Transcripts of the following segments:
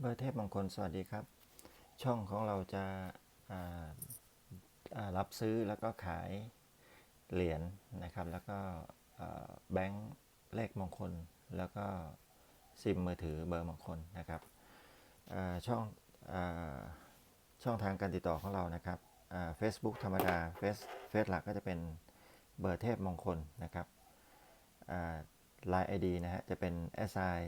เบอร์เทพมงคลสวัสดีครับ ช่องของเราจะารับซื้อแล้วก็ขายเหรียญนะครับ แล้วก็แบงค์เลขมงคล แล้วก็ซิมมือถือเบอร์มงคลนะครับช่องอช่องทางการติดต่อของเรานะครับเฟซบุ๊กธรรมดาเฟซเฟซหลักก็จะเป็นเบอร์เทพมงคลนะครับไลน์ ID นะฮะจะเป็น SI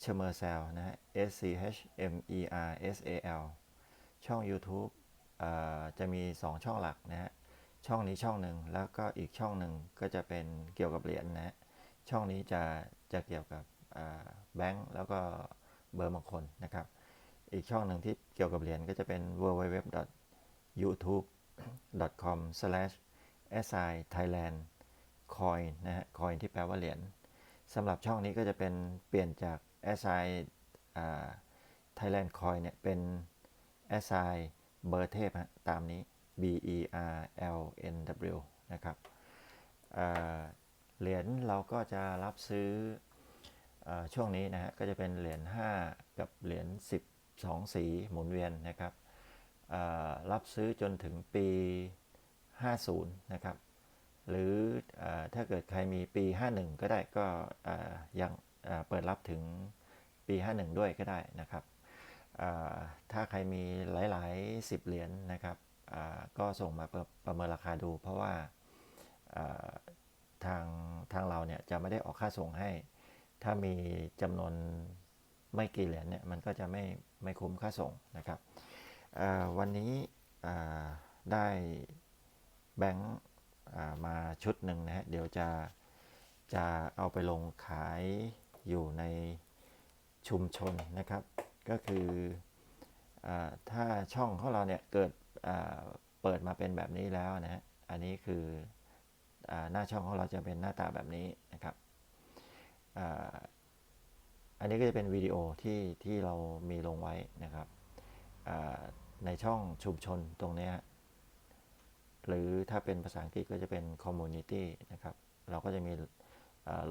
เชมเมอร์เซลนะฮะ S C H M E R S A L ช่อง YouTube อ่จะมี 2 ช่องหลักนะฮะ ช่องนี้ช่องหนึ่งแล้วก็อีกช่องหนึ่งก็จะเป็นเกี่ยวกับเหรียญนะฮะ ช่องนี้จะจะเกี่ยวกับแบงก์แล้วก็เบอร์มงคลนะครับ อีกช่องหนึ่งที่เกี่ยวกับเหรียญก็จะเป็น www youtube.com si thailand coin นะฮะ coin ที่แปลว่าเหรียญสำหรับช่องนี้ก็จะเป็นเปลี่ยนจาก si อ่า Thailand Coin เนี่ยเป็น si เบอร์เทพฮะตามนี้ b e r l n w นะครับเหรียญเราก็จะรับซื้ออช่วงนี้นะฮะก็จะเป็นเหรียญ5 กับเหรียญ10 2 สีหมุนเวียนนะครับรับซื้อจนถึงปี 50 นะครับ หรืออถ้าเกิดใครมีปี 51 ก็ได้ก็ยัง เปิดรับถึงปี 51 ด้วยก็ได้นะครับ ถ้าใครมีหลาย ๆ 10 เหรียญนะครับ ก็ส่งมาประประเมินราคาดู เพราะว่าทางทางเราเนี่ยจะไม่ได้ออกค่าส่งให้ ถ้ามีจำนวนไม่กี่เหรียญเนี่ยมันก็จะไม่ไม่คุ้มค่าส่งนะครับวันนี้ได้แบงค์มาชุดหนึ่งนะฮะเดี๋ยวจะจะเอาไปลงขาย อยู่ในชุมชนนะครับ ก็คืออถ้าช่องของเราเนี่ยเกิดเปิดมาเป็นแบบนี้แล้วนะฮะอันนี้คืออหน้าช่องของเราจะเป็นหน้าตาแบบนี้นะครับออันนี้ก็จะเป็นวิดีโอที่ที่เรามีลงไว้นะครับในช่องชุมชนตรงนี้หรือถ้าเป็นภาษาอังกฤษก็จะเป็น community นะครับ เราก็จะมี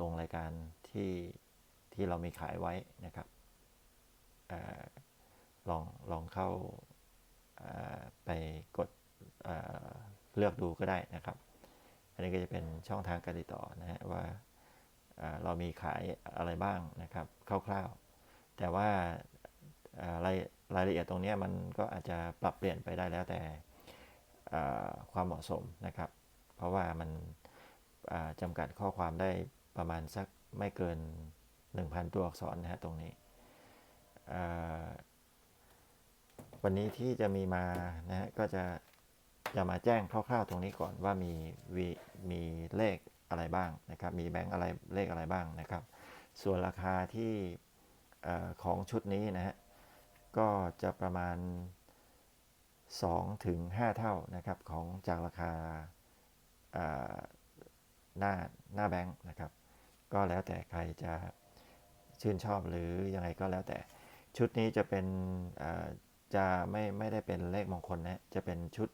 ลงรายการที่ ที่เรามีขายไว้นะครับออลองลองเข้าไปกดเเลือกดูก็ได้นะครับ อันนี้ก็จะเป็นช่องทางการติดต่อนะฮะว่าเเรามีขายอะไรบ้างนะครับคร่าวๆ แต่ว่ารายรายละเอียดตรงนี้มันก็อาจจะปรับเปลี่ยนไปได้แล้วแต่ความเหมาะสมนะครับ เพราะว่ามันจำกัดข้อความได้ประมาณสักไม่เกิน 1,000 ตัวอักษรนะฮะตรงนี้ วันนี้ที่จะมีมานะฮะก็จะจะมาแจ้งคร่าวๆตรงนี้ก่อนว่ามีมีมีเลขอะไรบ้างนะครับ มีแบงค์อะไรเลขอะไรบ้างนะครับ ส่วนราคาที่ของชุดนี้นะฮะก็จะประมาณ2ถึง5เท่านะครับของจากราคาหน้าหน้าแบงค์นะครับ ก็แล้วแต่ใครจะ ชื่นชอบหรือยังไงก็แล้วแต่ ชุดนี้จะเป็นจะไม่ไม่ได้เป็นเลขมงคลนะจะเป็นชุด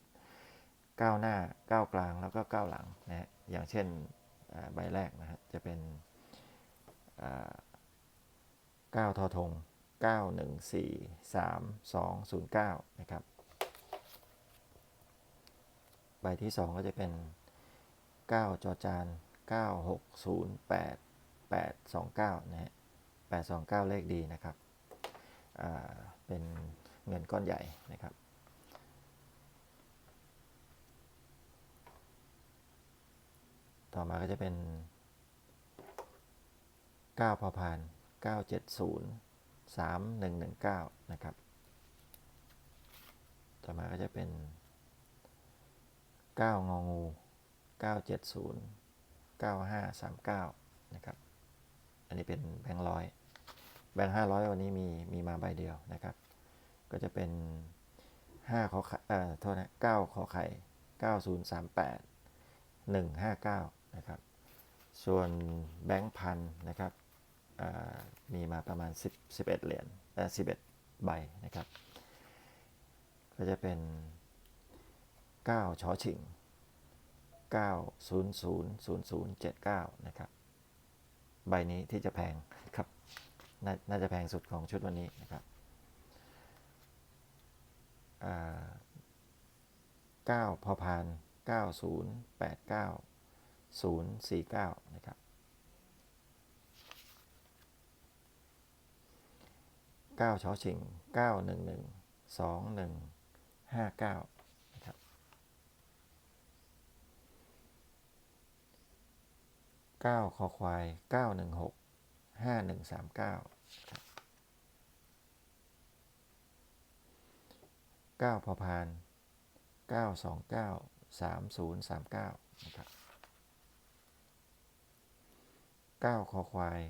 9หน้า9กลางแล้วก็9หลังนะฮะอย่างเช่นใบแรกนะฮะจะเป็นอ่า9ทอทง 914 3209 นะครับ ใบที่ 2 ก็จะเป็น 9 จอจาน 9608 829 นะฮะ 829 เลขดีนะครับเป็นเงินก้อนใหญ่นะครับต่อมาก็จะเป็น 9 พอพาน 970 3119 นะครับ ต่อมาก็จะเป็น 9 งองู 970 9539 นะครับ อันนี้เป็นแบงค์ร้อย แบงค์500วันนี้มีมีมาใบเดียวนะครับ ก็จะเป็น5ขอไข่เอ่อโทษนะ9ขอไข่9038 159นะครับ ส่วนแบงค์พันนะครับมีมาประมาณ10 11เหรียญเอ่อ11 ใบนะครับ ก็จะเป็น 9ชอชิง 9000079 นะครับ ใบนี้ที่จะแพงครับ น่าจะแพงสุดของชุดวันนี้นะครับเก้าพอพานเก้าศูนย์แปดเก้าศูนย์สี่เก้านะครับเก้าชอชิงเก้าหนึ่งหนึ่งสองหนึ่งห้าเก้านะครับเก้าคอควายเก้าหนึ่งหกห้าหนึ่งสามเก้า 9พอพาน 929 3039นะครับ9คอควาย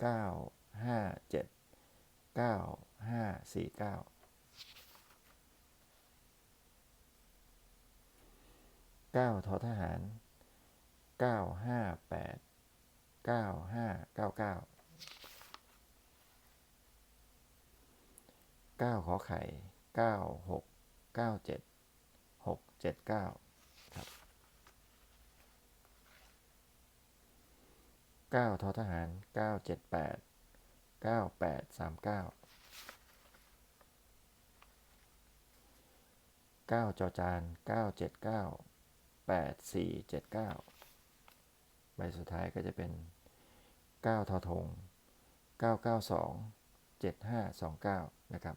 957 9549 9ทอทหารก้าเก้า เก้าขอไข่เก้าหกเก้าเจ็ดหกเจ็ดเก้าครับเก้าทอทหารเก้าเจ็ดแปดเก้าแปดสามเก้าเก้าจอจานเก้าเจ็ดเก้าแปดสี่เจ็ดเก้าใบสุดท้ายก็จะเป็นเก้าทอทงเก้าเก้าสองเจ็ดห้าสองเก้านะครับ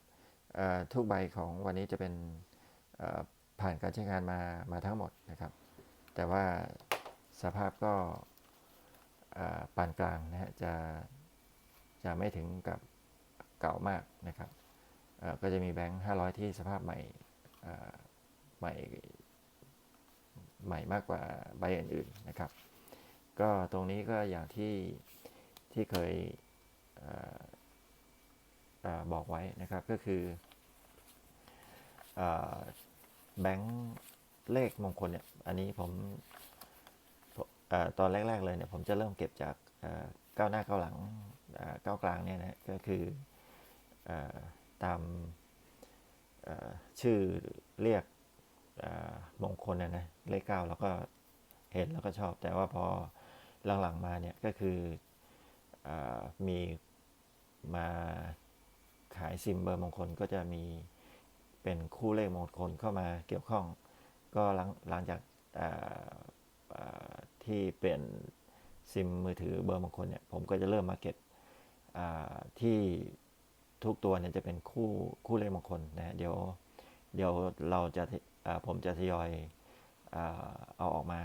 ทุกใบของวันนี้จะเป็นผ่านการใช้งานมามาทั้งหมดนะครับ แต่ว่าสภาพก็ปานกลางนะฮะจะจะไม่ถึงกับเก่ามากนะครับก็จะมีแบงค์500 ที่สภาพใหม่ใหม่ใหม่มากกว่าใบอื่นๆนะครับ ก็ตรงนี้ก็อย่างที่ที่เคยเบอกไว้นะครับก็คืออแบงค์เลขมงคลเนี่ยอันนี้ผมอตอนแรก ๆ เลยเนี่ยผมจะเริ่มเก็บจากก้าวหน้าก้าวหลังก้าวกลางเนี่ยนะก็คืออตามชื่อเรียกมงคลนะนะเลขเก้าแล้วก็เห็นแล้วก็ชอบ แต่ว่าพอหลังๆมาเนี่ยก็คืออมีมา ขายซิมเบอร์มงคลก็จะมีเป็นคู่เลขมงคลเข้ามาเกี่ยวข้อง ก็หลังหลังจากที่เปลี่ยนซิมมือถือเบอร์มงคลเนี่ยผมก็จะเริ่มมาเก็บที่ทุกตัวเนี่ยจะเป็นคู่คู่เลขมงคลนะเดี๋ยวเดี๋ยวเราจะาผมจะทยอยเอาออกมา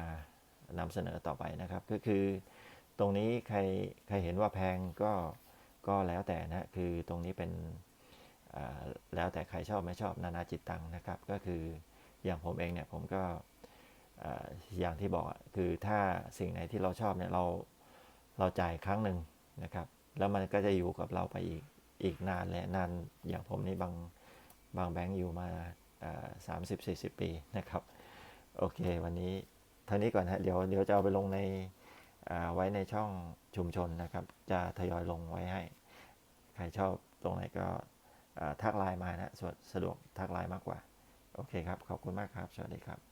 นำเสนอต่อไปนะครับ ก็คือตรงนี้ใครใครเห็นว่าแพงก็ ก็แล้วแต่นะคือตรงนี้เป็นแล้วแต่ใครชอบไม่ชอบนานาจิตตังนะครับ ก็คืออย่างผมเองเนี่ยผมก็อ่าอย่างที่บอกคือถ้าสิ่งไหนที่เราชอบเนี่ยเราเราจ่ายครั้งหนึ่งนะครับ แล้วมันก็จะอยู่กับเราไปอีกอีกนานและนานอย่างผมนี่บางบางแบงก์อยู่มาสามสิบสี่สิบปีนะครับ โอเค วันนี้เท่านี้ก่อนฮะเดี๋ยวเดี๋ยวจะเอาไปลงในไว้ในช่องชุมชนนะครับ จะทยอยลงไว้ให้ ใครชอบตรงไหนก็ทักไลน์มานะสะดวกสะดวกทักไลน์มากกว่า โอเคครับ ขอบคุณมากครับ สวัสดีครับ